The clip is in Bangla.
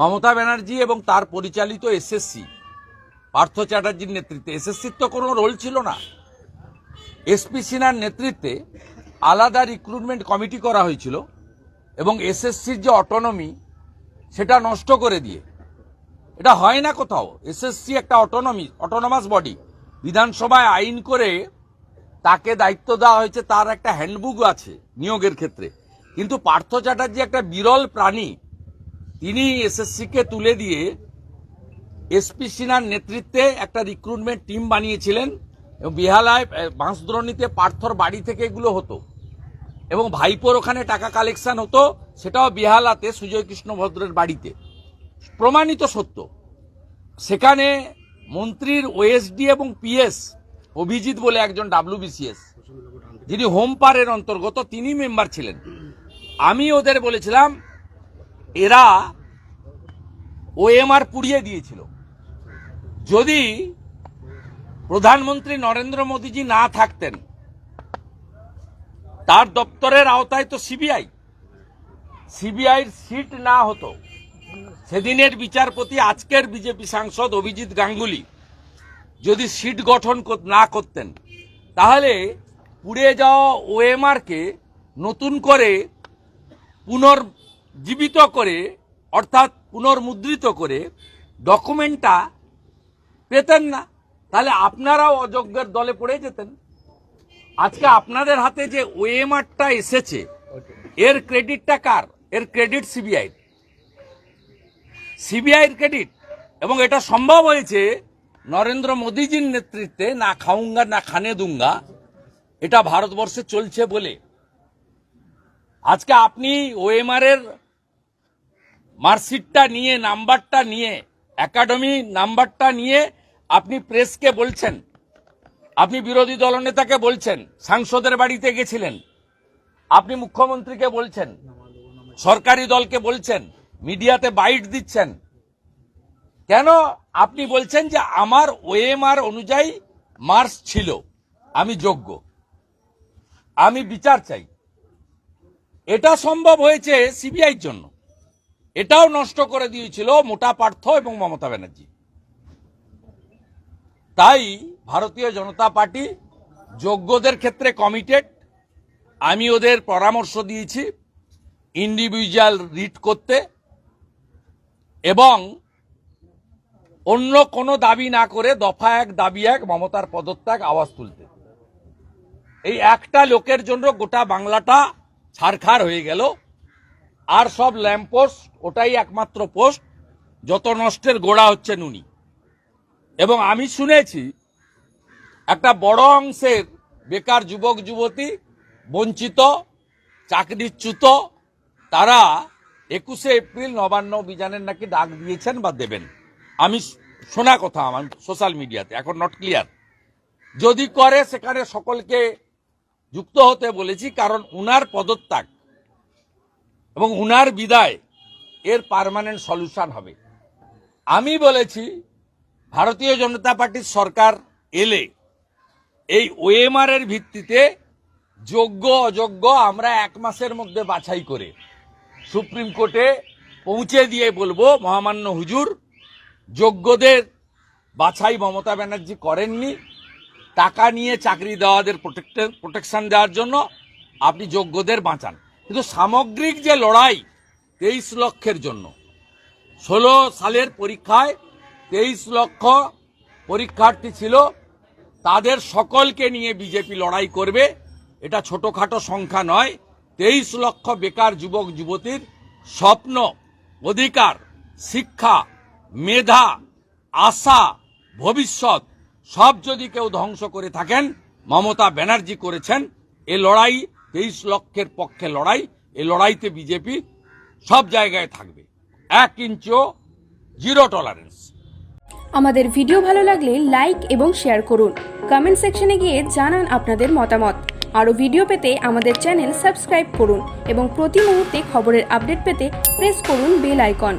মমতা ব্যানার্জি এবং তার পরিচালিত এসএসসি পার্থ চ্যাটার্জির নেতৃত্বে। এসএসসির তো কোনো রোল ছিল না। এসপি সিনহার নেতৃত্বে আলাদা রিক্রুটমেন্ট কমিটি করা হয়েছিল এবং এসএসসির যে অটোনমি সেটা নষ্ট করে দিয়ে। এটা হয় না কোথাও। এসএসসি একটা অটোনমি অটোনমাস বডি বিধানসভায় আইন করে তাকে দায়িত্ব দেওয়া হয়েছে, তার একটা হ্যান্ডবুক আছে নিয়োগের ক্ষেত্রে। কিন্তু পার্থ চ্যাটার্জি একটা বিরল প্রাণী তিনি এসএসসিকে তুলে দিয়ে এসপি সিনহার নেতৃত্বে একটা রিক্রুটমেন্ট টিম বানিয়েছিলেন এবং বিহালায় বাঁশদ্রোণীতে পার্থর বাড়ি থেকে এগুলো হতো। এবং ভাইপোর ওখানে টাকা কালেকশন হতো, সেটাও বিহালাতে সুজয় কৃষ্ণ ভদ্রের বাড়িতে। প্রমাণিত সত্য, সেখানে মন্ত্রীর ওএসডি এবং পিএস অভিজিৎ বলে একজন ডাব্লিউবিসিএস যিনি হোম পারের অন্তর্গত তিনি মেম্বার ছিলেন। আমি ওদের বলেছিলাম এরা ওএমআর পুড়িয়ে দিয়েছিল। যদি প্রধানমন্ত্রী নরেন্দ্র মোদীজি না থাকতেন, তার দপ্তরের আওতায় তো সিবিআই সিবিআইর সিট না হতো। সেদিনের বিচারপতি, আজকের বিজেপি সাংসদ অভিজিৎ গাঙ্গুলি যদি সিট গঠন না করতেন, তাহলে পুড়ে যাওয়া ওএমআরকে নতুন করে পুনর্জীবিত করে অর্থাৎ পুনর্মুদ্রিত করে ডকুমেন্টটা পেতেন না। তাহলে আপনারাও অযোগ্যের দলে পড়ে যেতেন। আজকে আপনাদের হাতে যে ওএমআরটা এসেছে এর ক্রেডিটটা কার? এর ক্রেডিট সিবিআই সিবিআইয়ের ক্রেডিট। এবং এটা সম্ভব হয়েছে নরেন্দ্র মোদীজির নেতৃত্বে না খাউঙ্গা না খানে দুঙ্গা। এটা ভারতবর্ষে চলছে বলে। আজকে আপনি ওএমআর এর মার্কশিটটা নিয়ে, নাম্বারটা নিয়ে, একাডেমি নাম্বারটা নিয়ে আপনি প্রেসকে বলছেন। আপনি বিরোধী দলনেতাকে বলছেন, সাংসদের বাড়িতে গেছিলেন। আপনি মুখ্যমন্ত্রীকে বলছেন, সরকারি দলকে বলছেন, মিডিয়াতে বাইট দিচ্ছেন। কেন? আপনি বলছেন যে আমার ওএমআর অনুযায়ী মার্কস ছিল, আমি যোগ্য। আমি বিচার চাই। এটা সম্ভব হয়েছে সিবিআইর জন্য। এটাও নষ্ট করে দিয়েছিল মোটা পার্থ এবং মমতা ব্যানার্জি। তাই ভারতীয় জনতা পার্টি যোগ্যদের ক্ষেত্রে কমিটেড আমি ওদের পরামর্শ দিয়েছি ইন্ডিভিজুয়াল রিড করতে এবং অন্য কোনো দাবি না করে দফা এক, দাবি এক, মমতার পদত্যাগ আওয়াজ তুলতে। এই একটা লোকের জন্য গোটা বাংলাটা ছারখার হয়ে গেল। আর সব ল্যাম্পোস্ট ওটাই একমাত্র পোস্ট, যত নষ্টের গোড়া হচ্ছে নুনি এবং আমি শুনেছি একটা বড় অংশের বেকার যুবক, যুবতী, বঞ্চিত, চাকরিচ্যুত, তারা একুশে এপ্রিল নবান্ন অভিযানের নাকি ডাক দিয়েছেন বা দেবেন। আমি শোনা কথা আমার সোশ্যাল মিডিয়াতে, এখন নট ক্লিয়ার যদি করে, সেখানে সকলকে যুক্ত হতে বলেছি, কারণ উনার পদত্যাগ এবং উনার বিদায় এর পার্মানেন্ট সলিউশন হবে। আমি বলেছি, ভারতীয় জনতা পার্টির সরকার এলে এই ওএমআর এর ভিত্তিতে যোগ্য, অযোগ্য আমরা এক মাসের মধ্যে বাছাই করে সুপ্রিম কোর্টে পৌঁছে দিয়ে বলব, মহামান্য হুজুর, যোগ্যদের বাছাই মমতা ব্যানার্জি করেননি। টাকা নিয়ে চাকরি দেওয়াদের প্রোটেকশন দেওয়ার জন্য আপনি যোগ্যদের বাঁচান। কিন্তু সামগ্রিক যে লড়াই তেইশ লক্ষের জন্য, ষোলো সালের পরীক্ষায় তেইশ লক্ষ পরীক্ষার্থী ছিল, তাদের সকলকে নিয়ে বিজেপি লড়াই করবে, এটা ছোটখাটো সংখ্যা নয়, তেইশ লক্ষ বেকার যুবক যুবতীর স্বপ্ন, অধিকার, শিক্ষা, মেধা, আশা, ভবিষ্যৎ, সব যদি কেউ ধ্বংস করে থাকেন, মমতা ব্যানার্জি করেছেন, এ লড়াই তেইশ লক্ষের পক্ষে লড়াই এ লড়াইতে বিজেপি সব জায়গায় থাকবে। এক ইঞ্চিও জিরো টলারেন্স আমাদের ভিডিও ভালো লাগলে লাইক এবং শেয়ার করুন। কমেন্ট সেকশনে গিয়ে জানান আপনাদের মতামত। আরও ভিডিও পেতে আমাদের চ্যানেল সাবস্ক্রাইব করুন এবং প্রতি মুহূর্তে খবরের আপডেট পেতে প্রেস করুন বেল আইকন